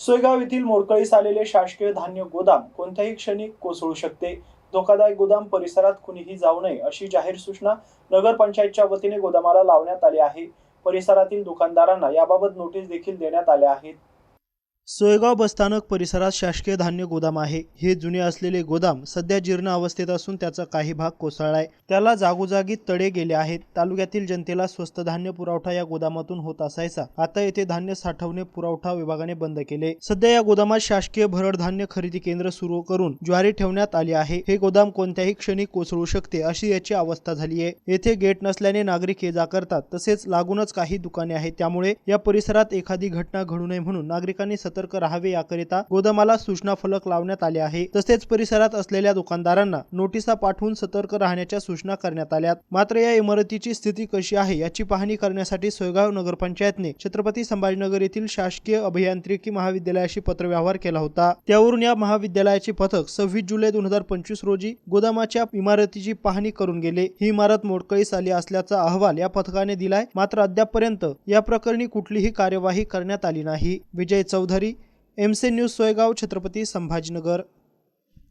सोयगाव येथील मोडकळीस आलेले शासकीय धान्य गोदाम कोणत्याही क्षणी कोसळू शकते. धोकादायक गोदाम परिसरात कुणीही जाऊ नये अशी जाहीर सूचना नगरपंचायतच्या वतीने गोदामाला लावण्यात आली आहे. परिसरातील दुकानदारांना याबाबत नोटीस देखील देण्यात आल्या आहेत. सोयगाव बसस्थानक परिसरात शासकीय धान्य गोदाम आहे. हे जुने असलेले गोदाम सध्या जीर्ण अवस्थेत असून त्याचा काही भाग कोसळलाय. त्याला जागोजागी तडे गेले आहेत. तालुक्यातील जनतेला स्वस्त धान्य पुरवठा या गोदामातून होत असायचा. आता येथे धान्य साठवणे पुरवठा विभागाने बंद केले. सध्या या गोदामात शासकीय भरड धान्य खरेदी केंद्र सुरू करून ज्वारी ठेवण्यात आली आहे. हे गोदाम कोणत्याही क्षणी कोसळू शकते अशी याची अवस्था झाली आहे. येथे गेट नसल्याने नागरिक ये जा करतात. तसेच लागूनच काही दुकाने आहेत. त्यामुळे या परिसरात एखादी घटना घडू नये म्हणून नागरिकांनी सतर्क राहावे याकरिता गोदामाला सूचना फलक लावण्यात आले आहे. तसेच परिसरात असलेल्या दुकानदारांना नोटिसा पाठवून सतर्क राहण्याच्या सूचना करण्यात आल्यात. मात्र या इमारतीची स्थिती कशी आहे याची पाहणी करण्यासाठी सोयगाव नगरपंचायतने छत्रपती संभाजीनगर येथील शासकीय अभियांत्रिकी महाविद्यालयाशी पत्रव्यवहार केला होता. त्यावरून या महाविद्यालयाचे पथक सव्वीस जुलै दोन हजार पंचवीस रोजी गोदामाच्या इमारतीची पाहणी करून गेले. ही इमारत मोडकळीस आली असल्याचा अहवाल या पथकाने दिलाय. मात्र अद्यापपर्यंत या प्रकरणी कुठलीही कार्यवाही करण्यात आली नाही. विजय चौधरी एमसे न्यूज सोयगाव छत्रपती संभाजीनगर.